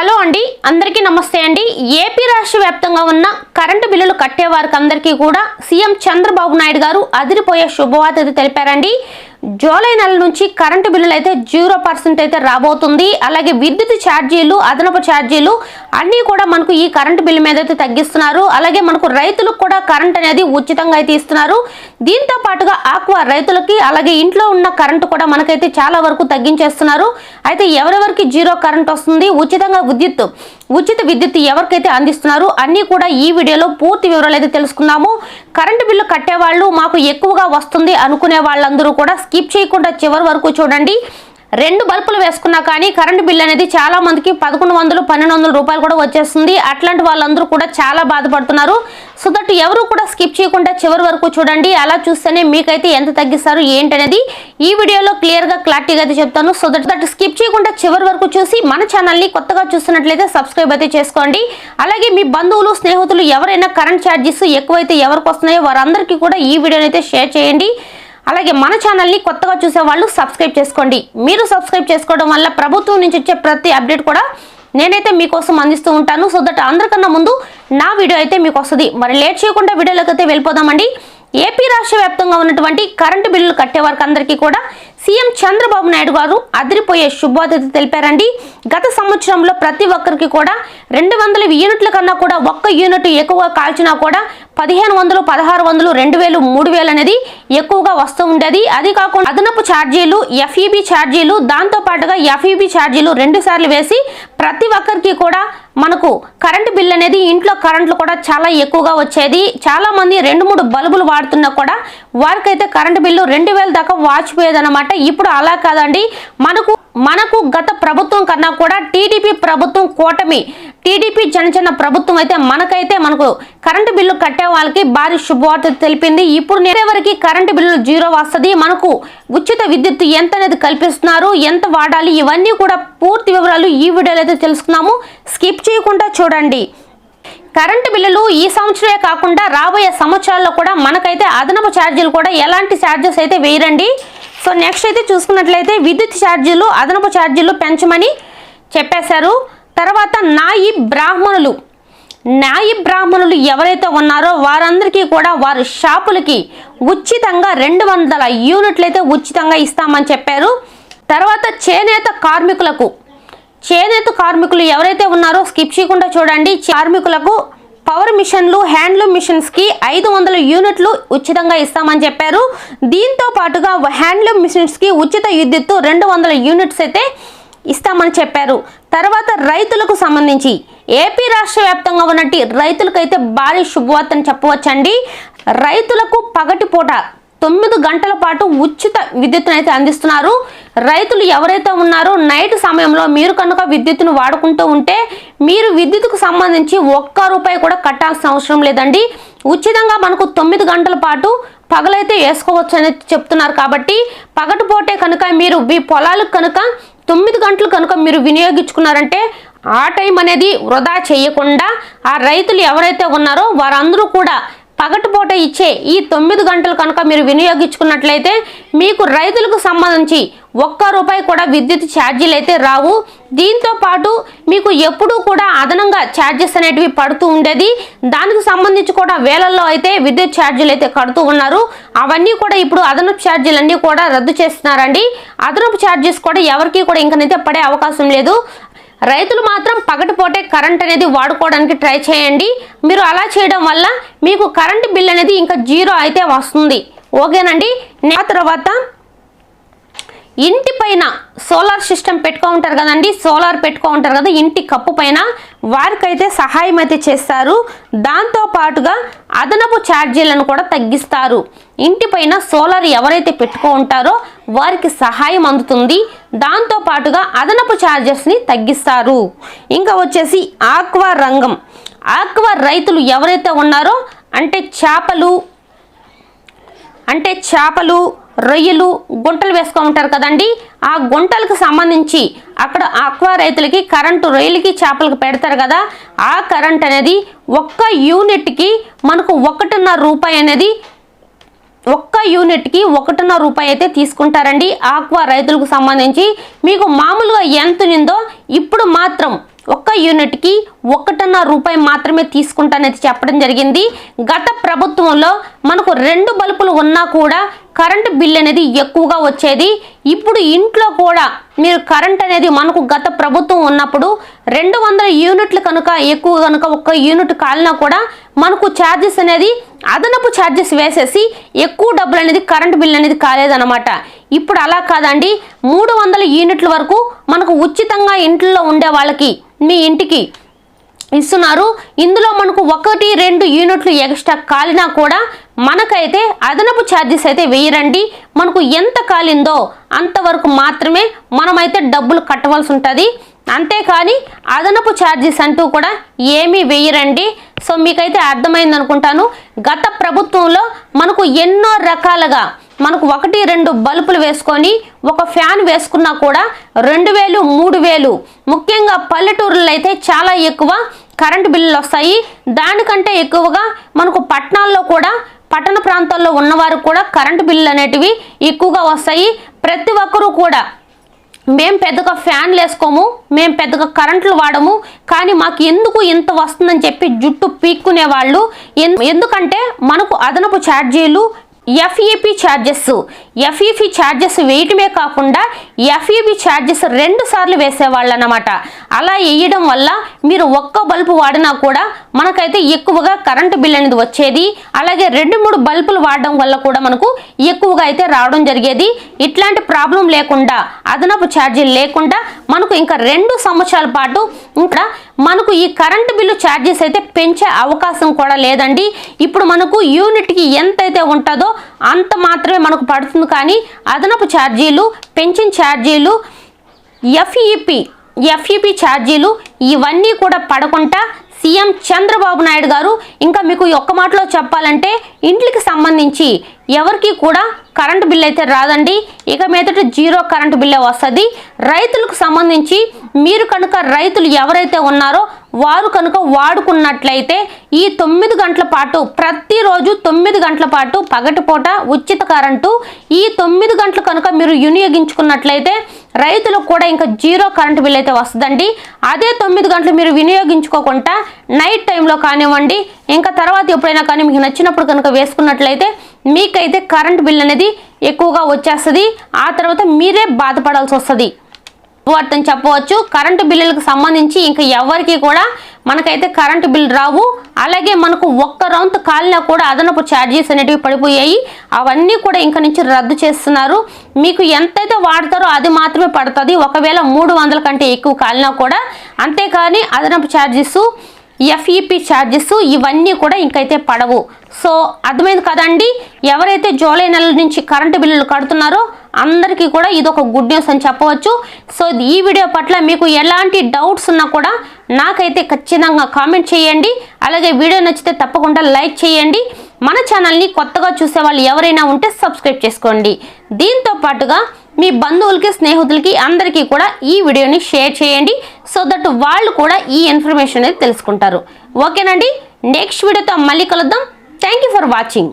Hello అండి అందరికీ నమస్తే అండి. ఏపీ రాష్ట్ర వ్యాప్తంగా ఉన్న కరెంటు బిల్లులు కట్టే వారికి అందరికీ కూడా సీఎం చంద్రబాబు నాయుడు గారు అదిరిపోయే శుభవార్త తెలిపారండి. జూలై నెల నుంచి కరెంటు బిల్లులు అయితే జీరో పర్సెంట్ అయితే రాబోతుంది. అలాగే విద్యుత్ ఛార్జీలు అదనపు ఛార్జీలు అన్నీ కూడా మనకు ఈ కరెంటు బిల్లు మీద అయితే తగ్గిస్తున్నారు. అలాగే మనకు రైతులకు కూడా కరెంట్ అనేది ఉచితంగా అయితే ఇస్తున్నారు. దీంతో పాటుగా ఆక్వా రైతులకి అలాగే ఇంట్లో ఉన్న కరెంటు కూడా మనకైతే చాలా వరకు తగ్గించేస్తున్నారు. అయితే ఎవరెవరికి జీరో కరెంట్ వస్తుంది? ఉచితంగా విద్యుత్ ఉచిత విద్యుత్ ఎవరికైతే అందిస్తున్నారు అన్నీ కూడా ఈ వీడియోలో పూర్తి వివరాలు అయితే తెలుసుకుందాము. కరెంటు బిల్లు కట్టేవాళ్ళు మాకు ఎక్కువగా వస్తుంది అనుకునే వాళ్ళందరూ కూడా స్కిప్ చేయకుండా చివరి వరకు చూడండి. రెండు బల్బులు వేసుకున్నా కానీ కరెంటు బిల్ అనేది చాలా మందికి పదకొండు వందలు పన్నెండు వందల రూపాయలు కూడా వచ్చేస్తుంది. అట్లాంటి వాళ్ళందరూ కూడా చాలా బాధపడుతున్నారు. సో దట్ ఎవరు కూడా స్కిప్ చేయకుండా చివరి వరకు చూడండి. అలా చూస్తేనే మీకైతే ఎంత తగ్గిస్తారు ఏంటనేది ఈ వీడియోలో క్లియర్గా క్లారిటీగా అయితే చెప్తాను. సో దట్ దట్ స్కిప్ చేయకుండా చివరి వరకు చూసి మన ఛానల్ని కొత్తగా చూస్తున్నట్లయితే సబ్స్క్రైబ్ అయితే చేసుకోండి. అలాగే మీ బంధువులు స్నేహితులు ఎవరైనా కరెంట్ ఛార్జెస్ ఎక్కువైతే ఎవరికి వస్తున్నాయో వారందరికీ కూడా ఈ వీడియోని అయితే షేర్ చేయండి. అలాగే మన ఛానల్ని కొత్తగా చూసే వాళ్ళు సబ్స్క్రైబ్ చేసుకోండి. మీరు సబ్స్క్రైబ్ చేసుకోవడం వల్ల ప్రభుత్వం నుంచి వచ్చే ప్రతి అప్డేట్ కూడా నేనైతే మీకోసం అందిస్తూ ఉంటాను. సో దట్ అందరికన్నా ముందు నా వీడియో అయితే మీకు వస్తుంది. మరి లేట్ చేయకుండా వీడియోలోకి అయితే వెళ్ళిపోదామండి. ఏపీ రాష్ట్ర వ్యాప్తంగా ఉన్నటువంటి కరెంటు బిల్లులు కట్టే వారికి అందరికీ కూడా సీఎం చంద్రబాబు నాయుడు గారు అదిరిపోయే శుభాతిథి తెలిపారండి. గత సంవత్సరంలో ప్రతి ఒక్కరికి కూడా రెండు వందల యూనిట్ల కన్నా కూడా ఒక్క యూనిట్ ఎక్కువగా కాల్చినా కూడా పదిహేను వందలు పదహారు వందలు రెండు వేలు మూడు వేలు అనేది ఎక్కువగా వస్తూ ఉండేది. అది కాకుండా అదనపు ఛార్జీలు ఎఫ్ఈబి ఛార్జీలు దాంతో పాటుగా ఎఫ్ఈబి ఛార్జీలు రెండు సార్లు వేసి ప్రతి ఒక్కరికి కూడా మనకు కరెంటు బిల్ అనేది ఇంట్లో కరెంట్లు కూడా చాలా ఎక్కువగా వచ్చేది. చాలామంది రెండు మూడు బల్బులు వాడుతున్నా కూడా వారికైతే కరెంటు బిల్లు రెండు వేల దాకా వాచిపోయేదన్నమాట. ఇప్పుడు అలా కాదండి. మనకు మనకు గత ప్రభుత్వం కన్నా కూడా టీడీపీ ప్రభుత్వం కూటమి టీడీపీ జనజన ప్రభుత్వం అయితే మనకైతే మనకు కరెంటు బిల్లు కట్టే వాళ్ళకి భారీ శుభవార్త తెలిపింది. ఇప్పుడు నేరెవరికి కరెంటు బిల్లు జీరో వస్తుంది. మనకు ఉచిత విద్యుత్ ఎంత అనేది కల్పిస్తున్నారు? ఎంత వాడాలి? ఇవన్నీ కూడా పూర్తి వివరాలు ఈ వీడియోలో అయితే తెలుసుకున్నాము స్కిప్ చేయకుండా చూడండి. కరెంటు బిల్లులు ఈ సంవత్సరమే కాకుండా రాబోయే సంవత్సరాల్లో కూడా మనకైతే అదనపు ఛార్జీలు కూడా ఎలాంటి ఛార్జెస్ అయితే వేయరండి. సో నెక్స్ట్ అయితే చూసుకున్నట్లయితే విద్యుత్ ఛార్జీలు అదనపు ఛార్జీలు పెంచమని చెప్పేశారు. తర్వాత నాయి బ్రాహ్మణులు. న్యాయ బ్రాహ్మణులు ఎవరైతే ఉన్నారో వారందరికీ కూడా వారి షాపులకి ఉచితంగా రెండు వందల యూనిట్లు అయితే ఉచితంగా ఇస్తామని చెప్పారు. తర్వాత చేనేత కార్మికులకు. చేనేత కార్మికులు ఎవరైతే ఉన్నారో స్కిప్ చేయకుండా చూడండి. కార్మికులకు పవర్ మిషన్లు హ్యాండ్లూమ్ మిషన్స్కి ఐదు వందల యూనిట్లు ఉచితంగా ఇస్తామని చెప్పారు. దీంతో పాటుగా హ్యాండ్లూమ్ మిషన్స్కి ఉచిత విద్యుత్తు రెండు వందల యూనిట్స్ అయితే ఇస్తామని చెప్పారు. తర్వాత రైతులకు సంబంధించి ఏపీ రాష్ట్ర వ్యాప్తంగా ఉన్నట్టు రైతులకైతే భారీ శుభవార్తను చెప్పవచ్చండి. రైతులకు పగటిపూట తొమ్మిది గంటల పాటు ఉచిత విద్యుత్ను అయితే అందిస్తున్నారు. రైతులు ఎవరైతే ఉన్నారో నైట్ సమయంలో మీరు కనుక విద్యుత్తును వాడుకుంటూ ఉంటే మీరు విద్యుత్కు సంబంధించి ఒక్క రూపాయి కూడా కట్టాల్సిన అవసరం లేదండి. ఉచితంగా మనకు తొమ్మిది గంటల పాటు పగలైతే వేసుకోవచ్చు అని చెప్తున్నారు కాబట్టి పగటిపోటే కనుక మీరు మీ పొలాలకు కనుక తొమ్మిది గంటలు కనుక మీరు వినియోగించుకున్నారంటే ఆ టైం అనేది వృధా చేయకుండా ఆ రైతులు ఎవరైతే ఉన్నారో వారందరూ కూడా పగటిపూట ఇచ్చే ఈ తొమ్మిది గంటలు కనుక మీరు వినియోగించుకున్నట్లయితే మీకు రైతులకు సంబంధించి ఒక్క రూపాయి కూడా విద్యుత్ ఛార్జీలు అయితే రావు. దీంతో పాటు మీకు ఎప్పుడూ కూడా అదనంగా ఛార్జెస్ అనేటివి పడుతూ ఉండేది. దానికి సంబంధించి కూడా వేలల్లో అయితే విద్యుత్ ఛార్జీలు అయితే కడుతూ ఉన్నారు. అవన్నీ కూడా ఇప్పుడు అదనపు ఛార్జీలన్నీ కూడా రద్దు చేస్తున్నారండి. అదనపు ఛార్జెస్ కూడా ఎవరికి కూడా ఇంకనైతే పడే అవకాశం లేదు. రైతులు మాత్రం పగటిపోటే కరెంట్ అనేది వాడుకోవడానికి ట్రై చేయండి. మీరు అలా చేయడం వల్ల మీకు కరెంట్ బిల్ అనేది ఇంకా జీరో అయితే వస్తుంది. ఓకేనండి? ఆ తర్వాత ఇంటి పైన సోలార్ సిస్టమ్ పెట్టుకో ఉంటారు కదండి సోలార్ పెట్టుకో ఉంటారు కదా ఇంటి కప్పు పైన వారికైతే సహాయం అయితే చేస్తారు. దాంతో పాటుగా అదనపు ఛార్జీలను కూడా తగ్గిస్తారు. ఇంటి పైన సోలార్ ఎవరైతే పెట్టుకో ఉంటారో వారికి సహాయం అందుతుంది. దాంతో పాటుగా అదనపు ఛార్జెస్ని తగ్గిస్తారు. ఇంకా వచ్చేసి ఆక్వా రంగం. ఆక్వా రైతులు ఎవరైతే ఉన్నారో అంటే చేపలు అంటే చేపలు రొయ్యలు గుంటలు వేసుకొని ఉంటారు కదండి. ఆ గుంటలకు సంబంధించి అక్కడ ఆక్వా రైతులకి కరెంటు రొయ్యలకి చేపలకు పెడతారు కదా. ఆ కరెంట్ అనేది ఒక్క యూనిట్కి మనకు ఒకటిన్నర రూపాయి అనేది ఒక్క యూనిట్కి ఒకటిన్నర రూపాయి అయితే తీసుకుంటారండి. ఆక్వా రైతులకు సంబంధించి మీకు మామూలుగా ఎంత నిందో ఇప్పుడు మాత్రం ఒక్క యూనిట్కి ఒకటిన్నర రూపాయి మాత్రమే తీసుకుంటానైతే చెప్పడం జరిగింది. గత ప్రభుత్వంలో మనకు రెండు బల్బులు ఉన్నా కూడా కరెంటు బిల్ అనేది ఎక్కువగా వచ్చేది. ఇప్పుడు ఇంట్లో కూడా మీరు కరెంట్ అనేది మనకు గత ప్రభుత్వం ఉన్నప్పుడు రెండు వందల యూనిట్లు కనుక ఎక్కువ కనుక ఒక్క యూనిట్ కాలినా కూడా మనకు ఛార్జెస్ అనేది అదనపు ఛార్జెస్ వేసేసి ఎక్కువ డబ్బులు అనేది కరెంట్ బిల్ అనేది కాలేదన్నమాట. ఇప్పుడు అలా కాదండి. మూడు వందల యూనిట్ల వరకు మనకు ఉచితంగా ఇంట్లో ఉండే వాళ్ళకి మీ ఇంటికి ఇస్తున్నారు. ఇందులో మనకు ఒకటి రెండు యూనిట్లు ఎక్స్ట్రా కాలినా కూడా మనకైతే అదనపు ఛార్జెస్ అయితే వేయరండి. మనకు ఎంత కాలిందో అంతవరకు మాత్రమే మనమైతే డబ్బులు కట్టవలసి ఉంటుంది. అంతేకాని అదనపు ఛార్జెస్ అంటూ కూడా ఏమీ వేయరండి. సో మీకైతే అర్థమైంది అనుకుంటాను. గత ప్రభుత్వంలో మనకు ఎన్నో రకాలుగా మనకు ఒకటి రెండు బల్బులు వేసుకొని ఒక ఫ్యాన్ వేసుకున్నా కూడా రెండు వేలు మూడు వేలు ముఖ్యంగా పల్లెటూరులో అయితే చాలా ఎక్కువ కరెంటు బిల్లులు వస్తాయి. దానికంటే ఎక్కువగా మనకు పట్టణాల్లో కూడా పట్టణ ప్రాంతాల్లో ఉన్నవారు కూడా కరెంటు బిల్లులు అనేటివి ఎక్కువగా వస్తాయి. ప్రతి ఒక్కరూ కూడా మేం పెద్దగా ఫ్యాన్లు వేసుకోము మేము పెద్దగా కరెంట్లు వాడము. కానీ మాకు ఎందుకు ఇంత వస్తుందని చెప్పి జుట్టు పీక్కునే వాళ్ళు ఎందుకంటే మనకు అదనపు ఛార్జీలు ఎఫ్ఈపి ఛార్జెస్ ఎఫ్ఈపి ఛార్జెస్ వేయటమే కాకుండా ఎఫ్ఈబి ఛార్జెస్ రెండు సార్లు వేసేవాళ్ళు అనమాట అలా వేయడం వల్ల మీరు ఒక్క బల్బు వాడినా కూడా మనకైతే ఎక్కువగా కరెంటు బిల్ అనేది వచ్చేది. అలాగే రెండు మూడు బల్బులు వాడడం వల్ల కూడా మనకు ఎక్కువగా అయితే రావడం జరిగేది. ఇట్లాంటి ప్రాబ్లం లేకుండా అదనపు ఛార్జీలు లేకుండా మనకు ఇంకా రెండు సంవత్సరాల పాటు ఇంకా మనకు ఈ కరెంటు బిల్లు ఛార్జెస్ అయితే పెంచే అవకాశం కూడా లేదండి. ఇప్పుడు మనకు యూనిట్కి ఎంతైతే ఉంటుందో అంత మాత్రమే మనకు పడుతుంది కానీ అదనపు ఛార్జీలు పెంచిన ఛార్జీలు ఎఫ్ఈపి ఎఫ్ఈపి ఛార్జీలు ఇవన్నీ కూడా పడకుండా సీఎం చంద్రబాబు నాయుడు గారు ఇంకా మీకు ఒక్క మాటలో చెప్పాలంటే ఇంట్లకి సంబంధించి ఎవరికి కూడా కరెంటు బిల్ అయితే రాదండి. ఇక మీదట జీరో కరెంటు బిల్లే వస్తుంది. రైతులకు సంబంధించి మీరు కనుక రైతులు ఎవరైతే ఉన్నారో వారు కనుక వాడుకున్నట్లయితే ఈ తొమ్మిది గంటల పాటు ప్రతిరోజు తొమ్మిది గంటల పాటు పగటిపూట ఉచిత కరెంటు ఈ తొమ్మిది గంటలు కనుక మీరు వినియోగించుకున్నట్లయితే రైతులకు కూడా ఇంకా జీరో కరెంటు బిల్ అయితే వస్తుందండి. అదే తొమ్మిది గంటలు మీరు వినియోగించుకోకుండా నైట్ టైంలో కానివ్వండి ఇంకా తర్వాత ఎప్పుడైనా కానీ మీకు నచ్చినప్పుడు కనుక వేసుకున్నట్లయితే మీకైతే కరెంట్ బిల్ అనేది ఎక్కువగా వచ్చేస్తుంది. ఆ తర్వాత మీరే బాధపడాల్సి వస్తుంది. అర్థం చెప్పవచ్చు. కరెంటు బిల్లులకు సంబంధించి ఇంకా ఎవరికి కూడా మనకైతే కరెంటు బిల్ రావు. అలాగే మనకు ఒక్క రౌండ్ కాలినా కూడా అదనపు ఛార్జెస్ అనేటివి పడిపోయాయి. అవన్నీ కూడా ఇంక నుంచి రద్దు చేస్తున్నారు. మీకు ఎంతైతే వాడతారో అది మాత్రమే పడుతుంది. ఒకవేళ మూడు వందల కంటే ఎక్కువ కాలినా కూడా అంతేకాని అదనపు ఛార్జెస్ ఎఫ్ఈపి ఛార్జెస్ ఇవన్నీ కూడా ఇంకైతే పడవు. సో అర్థమైంది కదండి? ఎవరైతే జూలై నెల నుంచి కరెంటు బిల్లులు కడుతున్నారో అందరికీ కూడా ఇది ఒక గుడ్ న్యూస్ అని చెప్పవచ్చు. సో ఈ వీడియో పట్ల మీకు ఎలాంటి డౌట్స్ ఉన్నా కూడా నాకైతే ఖచ్చితంగా కామెంట్ చేయండి. అలాగే వీడియో నచ్చితే తప్పకుండా లైక్ చేయండి. మన ఛానల్ని కొత్తగా చూసే వాళ్ళు ఎవరైనా ఉంటే సబ్స్క్రైబ్ చేసుకోండి. దీంతో పాటుగా మీ బంధువులకి స్నేహితులకి అందరికీ కూడా ఈ వీడియోని షేర్ చేయండి. సో దట్ వాళ్ళు కూడా ఈ ఇన్ఫర్మేషన్ అనేది తెలుసుకుంటారు. ఓకేనండి? నెక్స్ట్ వీడియోతో మళ్ళీ కలుద్దాం. Thank you for watching.